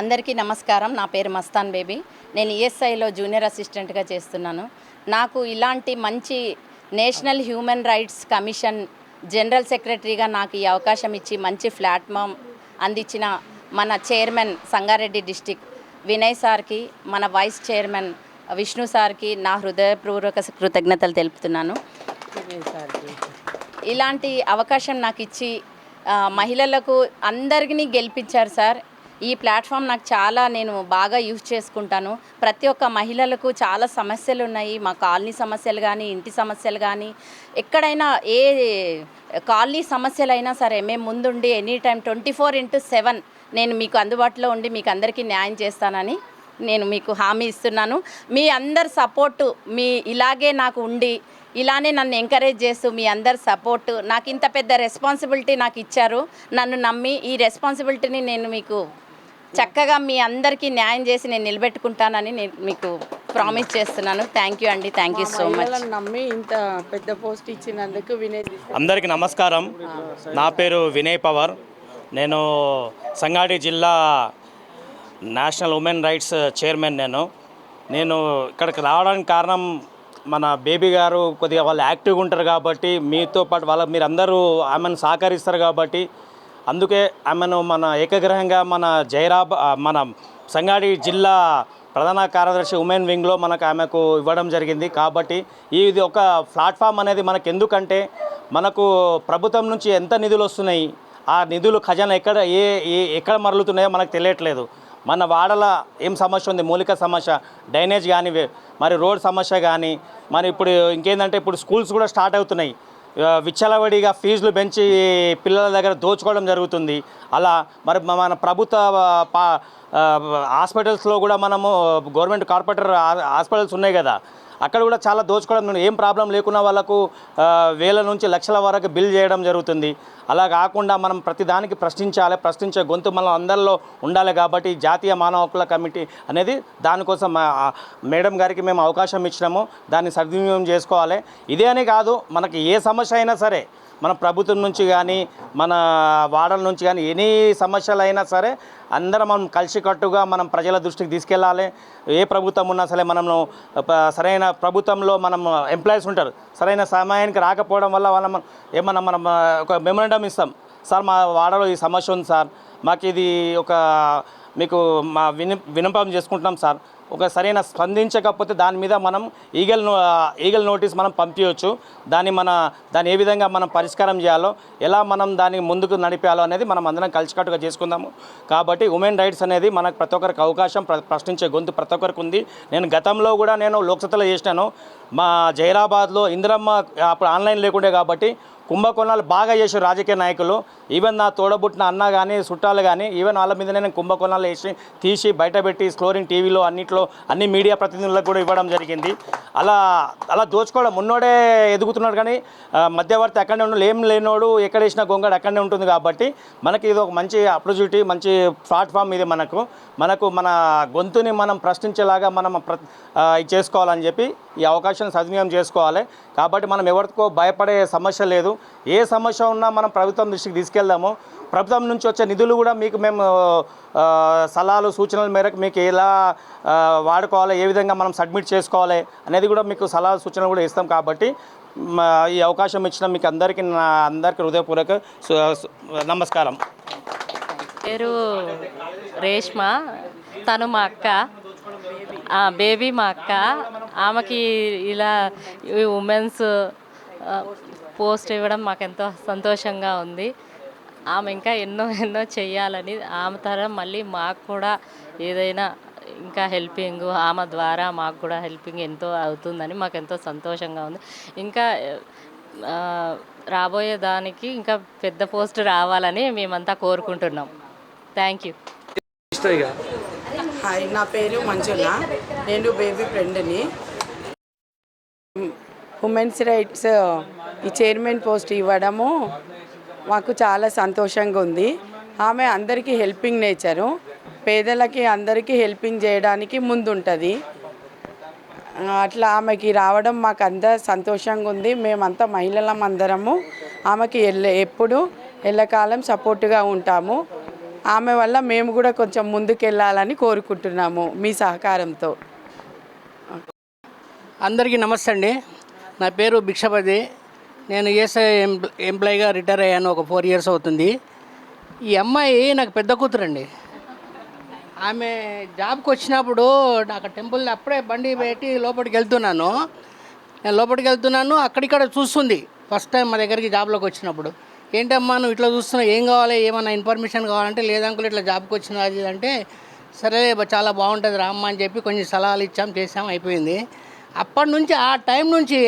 అందరికీ నమస్కారం. నా పేరు మస్తాన్ బేబీ. నేను ఈఎస్ఐలో జూనియర్ అసిస్టెంట్గా చేస్తున్నాను. నాకు ఇలాంటి మంచి national human rights commission general సెక్రటరీగా నాకు ఈ అవకాశం ఇచ్చి మంచి ప్లాట్ఫామ్ అందించిన మన చైర్మన్ సంగారెడ్డి డిస్టిక్ వినయ్ సార్కి మన వైస్ చైర్మన్ విష్ణు సార్కి నా హృదయపూర్వక కృతజ్ఞతలు తెలుపుతున్నాను. ఇలాంటి అవకాశం నాకు ఇచ్చి మహిళలకు అందరినీ గెలిపించారు సార్. ఈ ప్లాట్ఫామ్ నాకు చాలా నేను బాగా యూజ్ చేసుకుంటాను. ప్రతి ఒక్క మహిళలకు చాలా సమస్యలు ఉన్నాయి. మా కాలనీ సమస్యలు కానీ ఇంటి సమస్యలు కానీ ఎక్కడైనా ఏ కాలనీ సమస్యలైనా సరే మేము ముందుండి any time twenty four into seven నేను మీకు అందుబాటులో ఉండి మీకు అందరికీ న్యాయం చేస్తానని నేను మీకు హామీ ఇస్తున్నాను. మీ అందరి సపోర్టు మీ ఇలాగే నాకు ఉండి ఇలానే నన్ను ఎంకరేజ్ చేస్తూ మీ అందరి సపోర్టు నాకు ఇంత పెద్ద రెస్పాన్సిబిలిటీ నాకు ఇచ్చారు. నన్ను నమ్మి ఈ రెస్పాన్సిబిలిటీని నేను మీకు చక్కగా మీ అందరికీ న్యాయం చేసి నేను నిలబెట్టుకుంటానని నేను మీకు ప్రామిస్ చేస్తున్నాను. థ్యాంక్ యూ అండి. థ్యాంక్ యూ సో మచ్ నమ్మి ఇంత పెద్ద పోస్ట్ ఇచ్చినందుకు వినయ్ అందరికీ నమస్కారం. నా పేరు వినయ్ పవర్. నేను సంగారెడ్డి జిల్లా నేషనల్ ఉమెన్ రైట్స్ చైర్మన్ నేను. నేను ఇక్కడికి రావడానికి కారణం మన బేబీ గారు కొద్దిగా వాళ్ళు యాక్టివ్గా ఉంటారు కాబట్టి మీతో పాటు వాళ్ళ మీరందరూ ఆమెను సహకరిస్తారు కాబట్టి అందుకే ఆమెను మన ఏకగ్రహంగా మన జైరాబ్ మన సంగాడి జిల్లా ప్రధాన కార్యదర్శి ఉమెన్ వింగ్లో మనకు ఆమెకు ఇవ్వడం జరిగింది. కాబట్టి ఇది ఒక ప్లాట్ఫామ్ అనేది మనకు ఎందుకంటే మనకు ప్రభుత్వం నుంచి ఎంత నిధులు వస్తున్నాయి ఆ నిధులు ఖజానా ఎక్కడ ఏ ఏ ఎక్కడ మరలుతున్నాయో మనకు తెలియట్లేదు. మన వాడల ఏం సమస్య ఉంది? మూలిక సమస్య డ్రైనేజ్ కానీ మరి రోడ్ సమస్య కానీ మరి ఇప్పుడు ఇంకేందంటే ఇప్పుడు స్కూల్స్ కూడా స్టార్ట్ అవుతున్నాయి. విచ్చలవడిగా ఫీజులు పెంచి పిల్లల దగ్గర దోచుకోవడం జరుగుతుంది. అలా మరి మన ప్రభుత్వ పా హాస్పిటల్స్లో కూడా మనము గవర్నమెంట్ కార్పొరేటర్ హాస్పిటల్స్ ఉన్నాయి కదా. అక్కడ కూడా చాలా దోచుకోవడం ఏం ప్రాబ్లం లేకున్నా వాళ్ళకు వేల నుంచి లక్షల వరకు బిల్ చేయడం జరుగుతుంది. అలా కాకుండా మనం ప్రతిదానికి ప్రశ్నించాలి ప్రశ్నించే గొంతు మనం అందరిలో ఉండాలి కాబట్టి జాతీయ మానవ హక్కుల కమిటీ అనేది దానికోసం మేడం గారికి మేము అవకాశం ఇచ్చినాము. దాన్ని సద్వినియోగం చేసుకోవాలి. ఇదే అని కాదు మనకి ఏ సమస్య అయినా సరే మన ప్రభుత్వం నుంచి కానీ మన వాడల నుంచి కానీ ఎనీ సమస్యలు అయినా సరే అందరం మనం కలిసికట్టుగా మనం ప్రజల దృష్టికి తీసుకెళ్ళాలి. ఏ ప్రభుత్వం ఉన్నా సరే మనము సరైన ప్రభుత్వంలో మనం ఎంప్లాయీస్ ఉంటారు. సరైన సమయానికి రాకపోవడం వల్ల వాళ్ళ మనం ఏమన్నా మనం ఒక మెమోరండం ఇస్తాం. సార్ మా వాడలో ఈ సమస్య ఉంది సార్. మాకు ఇది ఒక మీకు మా విని వినపం చేసుకుంటున్నాం సార్. ఒక సరైన స్పందించకపోతే దాని మీద మనం ఈగల్ ఈగల్ నోటీస్ మనం పంపించవచ్చు. దాన్ని మన దాన్ని ఏ విధంగా మనం పరిష్కారం చేయాలో ఎలా మనం దాన్ని ముందుకు నడిపాలో అనేది మనం అందరం కలిసికట్టుగా చేసుకుందాము. కాబట్టి ఉమెన్ రైట్స్ అనేది మనకు ప్రతి ఒక్కరికి అవకాశం ప్ర- ప్రశ్నించే గొంతు ప్రతి ఒక్కరికి ఉంది. నేను గతంలో కూడా నేను లోక్సభలో చేసినాను. మా జైరాబాద్లో ఇందిరమ్మ అప్పుడు ఆన్లైన్ లేకుండే కాబట్టి కుంభకోణాలు బాగా చేసారు రాజకీయ నాయకులు. ఈవెన్ నా తోడబుట్టిన అన్న కానీ చుట్టాలు కానీ ఈవెన్ వాళ్ళ మీదనే నేను కుంభకోణాలు వేసి తీసి బయటపెట్టి స్క్లోరింగ్ టీవీలో అన్నిట్లో అన్ని మీడియా ప్రతినిధులకు కూడా ఇవ్వడం జరిగింది. అలా అలా దోచుకోవడం ఉన్నోడే ఎదుగుతున్నాడు కానీ మధ్యవర్తి అక్కడనే ఉండు ఏం లేనోడు ఎక్కడ వేసిన గొంగడు అక్కడనే ఉంటుంది కాబట్టి మనకి ఇది ఒక మంచి ఆపర్చునిటీ మంచి ప్లాట్ఫామ్ ఇది మనకు. మనకు మన గొంతుని మనం ప్రశ్నించేలాగా మనం ప్ర ఇది చేసుకోవాలని చెప్పి ఈ అవకాశాన్ని సద్వినియోగం చేసుకోవాలి. కాబట్టి మనం ఎవరికో భయపడే సమస్య లేదు. ఏ సమస్య ఉన్నా మనం ప్రభుత్వం దృష్టికి తీసుకెళ్దాము. ప్రభుత్వం నుంచి వచ్చే నిధులు కూడా మీకు మేము సలహాలు సూచనల మేరకు మీకు ఎలా వాడుకోవాలి ఏ విధంగా మనం సబ్మిట్ చేసుకోవాలి అనేది కూడా మీకు సలహాలు సూచనలు కూడా ఇస్తాం కాబట్టి మా ఈ అవకాశం ఇచ్చిన మీకు అందరికీ నా అందరికీ హృదయపూర్వక సు- నమస్కారం. పేరు రేష్మ తను మా అక్క ఆ, బేబీ మా అక్క ఆమెకి ఇలా ఉమెన్స్ పోస్ట్ ఇవ్వడం మాకు ఎంతో సంతోషంగా ఉంది. ఆమె ఇంకా ఎన్నో ఎన్నో చెయ్యాలని ఆమె తరం మళ్ళీ మాకు కూడా ఏదైనా ఇంకా హెల్పింగ్ ఆమె ద్వారా మాకు కూడా హెల్పింగ్ ఎంతో అవుతుందని మాకు ఎంతో సంతోషంగా ఉంది. ఇంకా రాబోయే దానికి ఇంకా పెద్ద పోస్ట్ రావాలని మేమంతా కోరుకుంటున్నాం. Thank you. హాయ్ నా పేరు మంజుల. నేను బేబీ ఫ్రెండ్ని. ఉమెన్స్ రైట్స్ ఈ చైర్మన్ పోస్ట్ ఇవ్వడము మాకు చాలా సంతోషంగా ఉంది. ఆమె అందరికీ హెల్పింగ్ నేచరు. పేదలకి అందరికీ హెల్పింగ్ చేయడానికి ముందుంటుంది. అట్లా ఆమెకి రావడం మాకు అంతా సంతోషంగా ఉంది. మేమంతా మహిళలం అందరము. ఆమెకి ఎప్పుడు ఎల్లకాలం సపోర్టుగా ఉంటాము. ఆమె వల్ల మేము కూడా కొంచెం ముందుకెళ్ళాలని కోరుకుంటున్నాము మీ సహకారంతో. అందరికీ నమస్తే అండి. నా పేరు భిక్షపతి. నేను ఏసఐ ఎంప్ల ఎంప్లాయీగా రిటైర్ అయ్యాను ఒక ఫోర్ ఇయర్స్ అవుతుంది. ఈ అమ్మాయి నాకు పెద్ద కూతురండి. ఆమె జాబ్కి వచ్చినప్పుడు నాకు టెంపుల్ అప్పుడే బండి పెట్టి లోపలికి వెళ్తున్నాను. నేను లోపలికి వెళ్తున్నాను అక్కడిక్కడ చూస్తుంది. ఫస్ట్ టైం మా దగ్గరికి జాబ్లోకి వచ్చినప్పుడు. ఏంటమ్మా నువ్వు ఇట్లా చూస్తున్నావు? ఏం కావాలి? ఏమన్నా ఇన్ఫర్మేషన్ కావాలంటే లేదంకులు ఇట్లా జాబ్కి వచ్చిన అది అంటే సరే చాలా బాగుంటుంది రామ్మా అని చెప్పి కొంచెం సలహాలు ఇచ్చాం చేసాం అయిపోయింది. అప్పటి నుంచి ఆ టైం నుంచి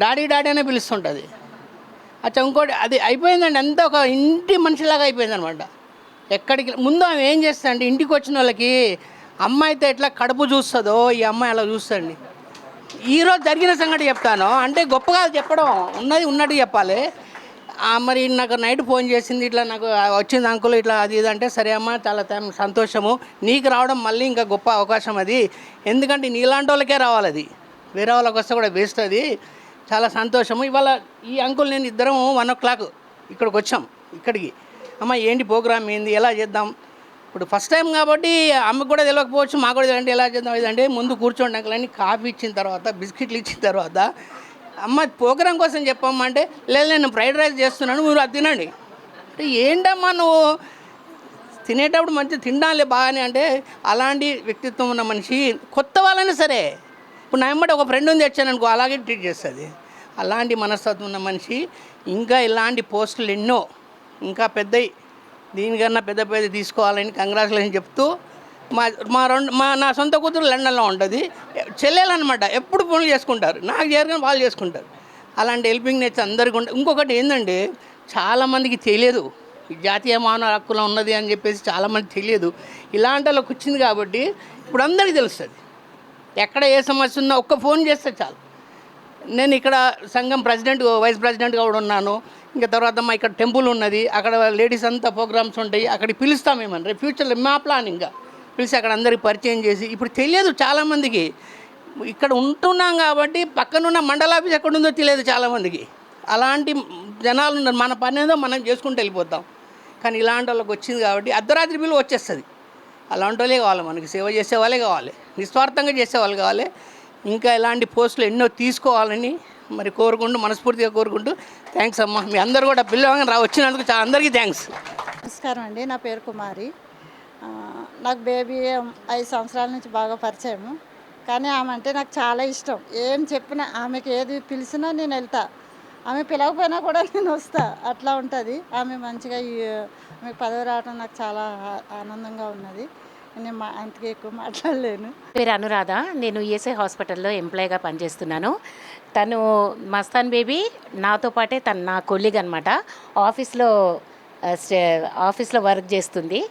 డాడీ డాడీ అనే పిలుస్తుంటుంది. అచ్చా ఇంకోటి అది అయిపోయిందండి అంతా ఒక ఇంటి మనిషిలాగా అయిపోయింది అనమాట ఎక్కడికి ముందు ఆమె ఏం చేస్తుందంటే ఇంటికి వచ్చిన వాళ్ళకి అమ్మాయితో ఎట్లా కడుపు చూస్తుందో ఈ అమ్మాయి అలా చూస్తుంది ఈరోజు జరిగిన సంగతి చెప్తాను. అంటే గొప్పగా చెప్పడం ఉన్నది ఉన్నట్టు చెప్పాలి. మరి నాకు నైట్ ఫోన్ చేసింది ఇట్లా నాకు వచ్చింది అంకుల్ ఇట్లా అది ఇది అంటే సరే అమ్మా చాలా సంతోషము. నీకు రావడం మళ్ళీ ఇంకా గొప్ప అవకాశం అది. ఎందుకంటే నీలాంటి వాళ్ళకే రావాలి అది. వేరే వాళ్ళకి వస్తే కూడా వేస్ట్ అది. చాలా సంతోషము. ఇవాళ ఈ అంకుల్ నేను ఇద్దరం వన్ ఓ క్లాక్ ఇక్కడికి. వచ్చాం ఇక్కడికి అమ్మ ఏంటి ప్రోగ్రామ్ ఏంది? ఎలా చేద్దాం? ఇప్పుడు ఫస్ట్ టైం కాబట్టి అమ్మకు కూడా తెలియకపోవచ్చు మాకు కూడా తెలియంటే ఎలా చేద్దాం? ఇదంటే ముందు కూర్చోండి అంకుల్ అని కాఫీ ఇచ్చిన తర్వాత బిస్కెట్లు ఇచ్చిన తర్వాత అమ్మ ప్రోగ్రామ్ కోసం చెప్పమ్మంటే లేదు నేను ఫ్రైడ్ రైస్ చేస్తున్నాను మీరు అది తినండి. అంటే ఏంటమ్మా నువ్వు? తినేటప్పుడు మంచి తినాలి బాగానే అంటే అలాంటి వ్యక్తిత్వం ఉన్న మనిషి కొత్త వాళ్ళైనా సరే. ఇప్పుడు నా వెంబడి ఒక ఫ్రెండ్ ఉంది వచ్చాను అనుకో అలాగే ట్రీట్ చేస్తుంది. అలాంటి మనస్తత్వం ఉన్న మనిషి ఇంకా ఇలాంటి పోస్టులు ఎన్నో ఇంకా పెద్దవి దీనికన్నా పెద్ద పెద్ద తీసుకోవాలని కంగ్రాచులేషన్ చెప్తూ మా మా రెండు మా నా సొంత కూతురు లండన్లో ఉంటుంది. చెల్లెలన్నమాట ఎప్పుడు పనులు చేసుకుంటారు. నాకు చేరుకొని వాళ్ళు చేసుకుంటారు. అలాంటి హెల్పింగ్ నేచర్ అందరికీ ఉంటుంది ఇంకొకటి ఏంటంటే చాలామందికి తెలియదు. జాతీయ మానవ హక్కుల ఉన్నది అని చెప్పేసి చాలామంది తెలియదు. ఇలాంటి వాళ్ళకి వచ్చింది కాబట్టి ఇప్పుడు అందరికీ తెలుస్తుంది. ఎక్కడ ఏ సమస్య ఉన్నా ఒక్క ఫోన్ చేస్తే చాలు. నేను ఇక్కడ సంఘం ప్రెసిడెంట్ వైస్ ప్రెసిడెంట్గా కూడా ఉన్నాను. ఇంకా తర్వాత మా ఇక్కడ టెంపుల్ ఉన్నది. అక్కడ లేడీస్ అంతా ప్రోగ్రామ్స్ ఉంటాయి. అక్కడికి పిలుస్తాం ఏమని రేపు ఫ్యూచర్లో మా ప్లాన్ ఇంకా. పిలిచి అక్కడ అందరికి పరిచయం చేసి. ఇప్పుడు తెలియదు చాలామందికి. ఇక్కడ ఉంటున్నాం కాబట్టి పక్కనున్న మండల ఆఫీస్ ఎక్కడ ఉందో తెలియదు చాలామందికి. అలాంటి జనాలు ఉన్నారు. మన పని ఏదో మనం చేసుకుంటూ వెళ్ళిపోతాం. కానీ ఇలాంటి వాళ్ళకి వచ్చింది కాబట్టి అర్ధరాత్రి బిల్లు వచ్చేస్తుంది. అలాంటి వాళ్ళే కావాలి మనకి. సేవ చేసే వాళ్ళే కావాలి. నిస్వార్థంగా చేసే వాళ్ళు కావాలి. ఇంకా ఇలాంటి పోస్టులు ఎన్నో తీసుకోవాలని మరి కోరుకుంటూ మనస్ఫూర్తిగా కోరుకుంటూ థ్యాంక్స్ అమ్మా. మీ అందరు కూడా పిల్లవాగా రా వచ్చినందుకు చాలా అందరికీ థ్యాంక్స్ నమస్కారం అండి. నా పేరు కుమారి. నాకు బేబీ ఐదు సంవత్సరాల నుంచి బాగా పరిచయము. కానీ ఆమె అంటే నాకు చాలా ఇష్టం. ఏం చెప్పినా ఆమెకి ఏది పిలిచినా నేను వెళ్తా. ఆమె పిలవకపోయినా కూడా నేను వస్తా. అట్లా ఉంటుంది. ఆమె మంచిగా మీకు పదవి రావడం నాకు చాలా ఆనందంగా ఉన్నది. నేను మా అంతగా ఎక్కువ మాట్లాడలేను. పేరు అనురాధ. నేను ఈఎస్ఐ హాస్పిటల్లో ఎంప్లాయీగా పనిచేస్తున్నాను. తను మస్తాన్ బేబీ నాతో పాటే తను నా కొలీగ్ అనమాట ఆఫీస్లో స్టే- ఆఫీస్లో వర్క్ చేస్తుంది.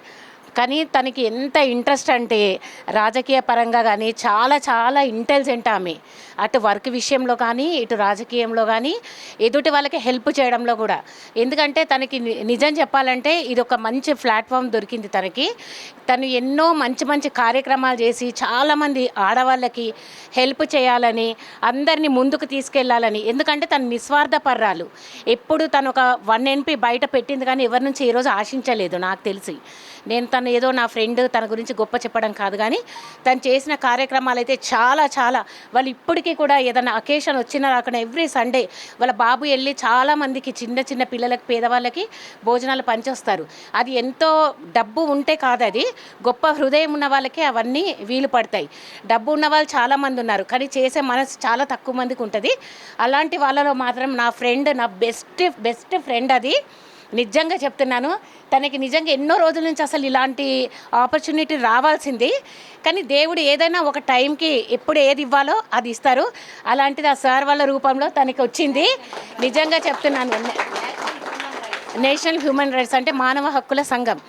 కానీ తనకి ఎంత ఇంట్రెస్ట్ అంటే రాజకీయ పరంగా కానీ చాలా చాలా ఇంటెలిజెంట్ ఆమె. అటు వర్క్ విషయంలో కానీ ఇటు రాజకీయంలో కానీ ఎదుటి వాళ్ళకి హెల్ప్ చేయడంలో కూడా. ఎందుకంటే తనకి ని- నిజం చెప్పాలంటే ఇది ఒక మంచి ప్లాట్ఫామ్ దొరికింది తనకి. తను ఎన్నో మంచి మంచి కార్యక్రమాలు చేసి చాలామంది ఆడవాళ్ళకి హెల్ప్ చేయాలని అందరినీ ముందుకు తీసుకెళ్ళాలని. ఎందుకంటే తను నిస్వార్థపర్రాలు. ఎప్పుడు తను ఒక వన్ ఎన్పి బయట పెట్టింది కానీ ఎవరి నుంచి ఈరోజు ఆశించలేదు నాకు తెలిసి. నేను తను ఏదో నా ఫ్రెండ్ తన గురించి గొప్ప చెప్పడం కాదు కానీ తను చేసిన కార్యక్రమాలు అయితే చాలా చాలా. వాళ్ళు ఇప్పటికీ కూడా ఏదైనా అకేషన్ వచ్చినా రాకుండా ఎవ్రీ సండే వాళ్ళ బాబు వెళ్ళి చాలామందికి చిన్న చిన్న పిల్లలకి పేదవాళ్ళకి భోజనాలు పంచొస్తారు. అది ఎంతో డబ్బు ఉంటే కాదు అది. గొప్ప హృదయం ఉన్న వాళ్ళకే అవన్నీ వీలు పడతాయి. డబ్బు ఉన్న వాళ్ళు చాలామంది ఉన్నారు. కానీ చేసే మనసు చాలా తక్కువ మందికి ఉంటుంది. అలాంటి వాళ్ళలో మాత్రం నా ఫ్రెండ్ నా బెస్ట్ బెస్ట్ ఫ్రెండ్ అది. నిజంగా చెప్తున్నాను. తనకి నిజంగా ఎన్నో రోజుల నుంచి అసలు ఇలాంటి ఆపర్చునిటీ రావాల్సింది. కానీ దేవుడు ఏదైనా ఒక టైంకి ఎప్పుడు ఏది ఇవ్వాలో అది ఇస్తారు. అలాంటిది ఆ సార్ వాళ్ళ రూపంలో తనకి వచ్చింది. నిజంగా చెప్తున్నాను. నేషనల్ హ్యూమన్ రైట్స్ అంటే మానవ హక్కుల సంఘం.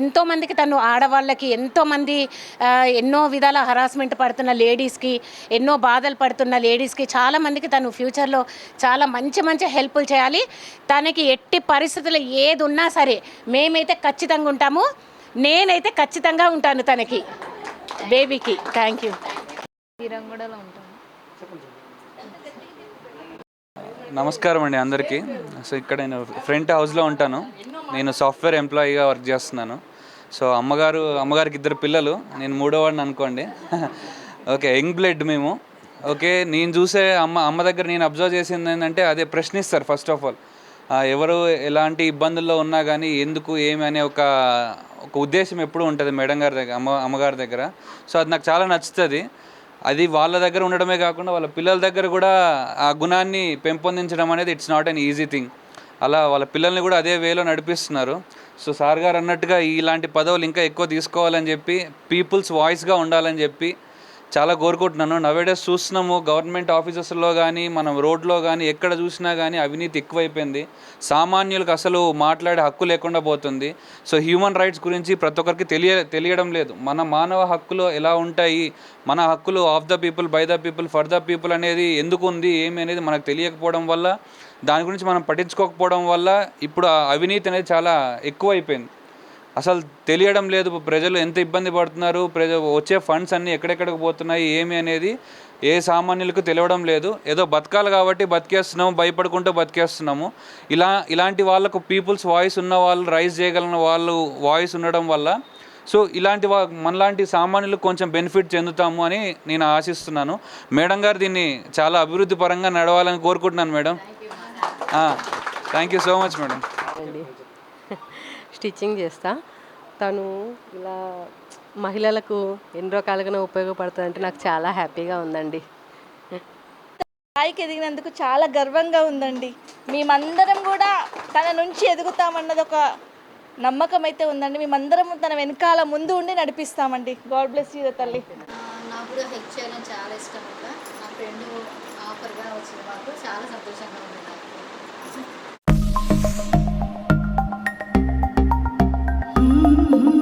ఎంతోమందికి తను ఆడవాళ్ళకి ఎంతోమంది ఎన్నో విధాల హరాస్మెంట్ పడుతున్న లేడీస్కి ఎన్నో బాధలు పడుతున్న లేడీస్కి చాలామందికి తను ఫ్యూచర్లో చాలా మంచి మంచి హెల్ప్లు చేయాలి. తనకి ఎట్టి పరిస్థితుల్లో ఏది ఉన్నా సరే మేమైతే ఖచ్చితంగా ఉంటాము. నేనైతే ఖచ్చితంగా ఉంటాను తనకి. బేబీకి. థ్యాంక్ యూ నమస్కారం అండి అందరికీ. సో ఇక్కడ నేను ఫ్రంట్ హౌస్లో ఉంటాను. నేను సాఫ్ట్వేర్ ఎంప్లాయీగా వర్క్ చేస్తున్నాను. సో అమ్మగారు అమ్మగారికి ఇద్దరు పిల్లలు. నేను మూడోవాడిని అనుకోండి. ఓకే యంగ్ బ్లడ్ మేము. ఓకే నేను చూసే అమ్మ అమ్మ దగ్గర నేను అబ్జర్వ్ చేసింది ఏంటంటే అదే ప్రశ్నిస్తారు ఫస్ట్ ఆఫ్ ఆల్. ఎవరు ఎలాంటి ఇబ్బందుల్లో ఉన్నా కానీ ఎందుకు ఏమి అనే ఒక ఒక ఉద్దేశం ఎప్పుడూ ఉంటుంది మేడం గారి దగ్గర అమ్మ అమ్మగారి దగ్గర. సో అది నాకు చాలా నచ్చుతుంది. అది వాళ్ళ దగ్గర ఉండడమే కాకుండా వాళ్ళ పిల్లల దగ్గర కూడా ఆ గుణాన్ని పెంపొందించడం అనేది it's not an easy thing అలా వాళ్ళ పిల్లల్ని కూడా అదే వేలో నడిపిస్తున్నారు. సో సార్ గారు అన్నట్టుగా ఇలాంటి పదవులు ఇంకా ఎక్కువ తీసుకోవాలని చెప్పి పీపుల్స్ వాయిస్గా ఉండాలని చెప్పి చాలా కోరుకుంటున్నాను నవేడేస్ చూస్తున్నాము గవర్నమెంట్ ఆఫీసెస్లో కానీ మనం రోడ్లో కానీ ఎక్కడ చూసినా కానీ అవినీతి ఎక్కువైపోయింది. సామాన్యులకు అసలు మాట్లాడే హక్కు లేకుండా పోతుంది. సో హ్యూమన్ రైట్స్ గురించి ప్రతి ఒక్కరికి తెలియ తెలియడం లేదు. మన మానవ హక్కులు ఎలా ఉంటాయి? మన హక్కులు of the people by the people for the people అనేది ఎందుకు ఉంది? ఏమి అనేది మనకు తెలియకపోవడం వల్ల దాని గురించి మనం పట్టించుకోకపోవడం వల్ల ఇప్పుడు ఆ అవినీతి అనేది చాలా ఎక్కువైపోయింది. అసలు తెలియడం లేదు. ప్రజలు ఎంత ఇబ్బంది పడుతున్నారు? ప్రజ వచ్చే ఫండ్స్ అన్నీ ఎక్కడెక్కడికి పోతున్నాయి? ఏమి అనేది ఏ సామాన్యులకు తెలియడం లేదు. ఏదో బతకాలి కాబట్టి బతికేస్తున్నాము భయపడుకుంటూ బతికేస్తున్నాము. ఇలా ఇలాంటి వాళ్ళకు పీపుల్స్ వాయిస్ ఉన్న వాళ్ళు రైజ్ చేయగలిగిన వాళ్ళు వాయిస్ ఉండడం వల్ల సో ఇలాంటి వా మనలాంటి సామాన్యులకు కొంచెం బెనిఫిట్ చెందుతాము అని నేను ఆశిస్తున్నాను. మేడం గారు దీన్ని చాలా అభివృద్ధి పరంగా నడవాలని కోరుకుంటున్నాను madam. Thank you so much madam stitching చేస్తా. తను ఇలా మహిళలకు ఎన్ని రకాలుగా ఉపయోగపడుతుందంటే నాకు చాలా హ్యాపీగా ఉందండి. స్థాయికి ఎదిగినందుకు చాలా గర్వంగా ఉందండి. మేమందరం కూడా తన నుంచి ఎదుగుతామన్నది ఒక నమ్మకం అయితే ఉందండి. మేమందరం తన వెనకాల ముందు ఉండి నడిపిస్తామండి. గాడ్ బ్లెస్ యూ తల్లి. నాకు కూడా హెల్ప్ చేయడం చాలా ఇష్టం నా ఫ్రెండ్ ఆఫర్గా వచ్చింది మాకు. చాలా సంతోషం Mm-hmm.